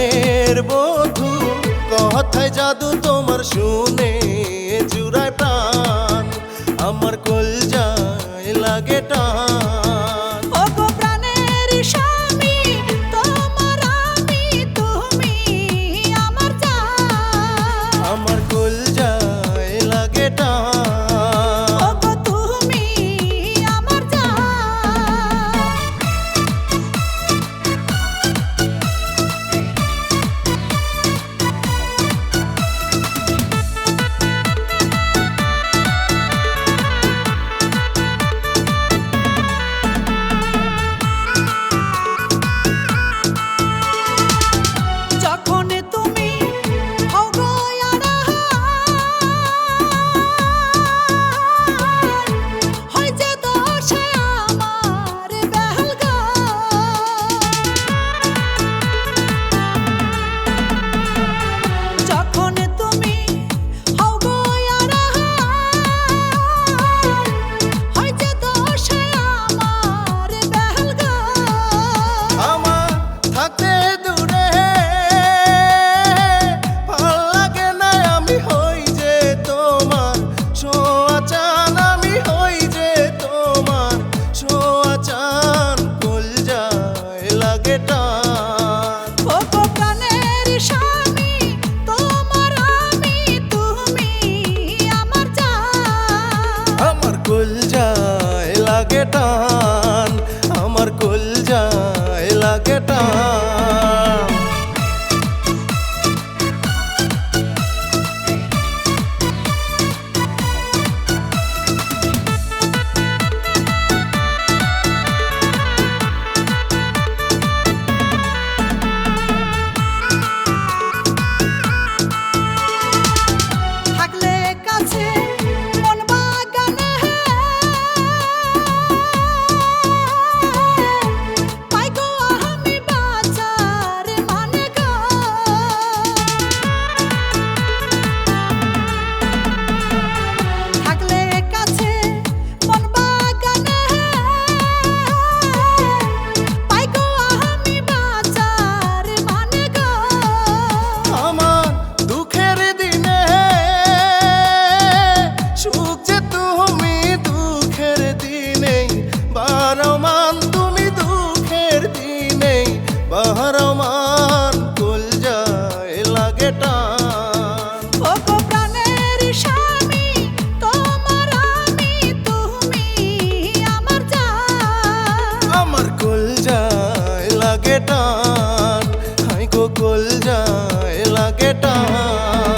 মনের বধু কথায় জাদু তোমার শুনে। যায় লাগে কুল যায় লাগে টান।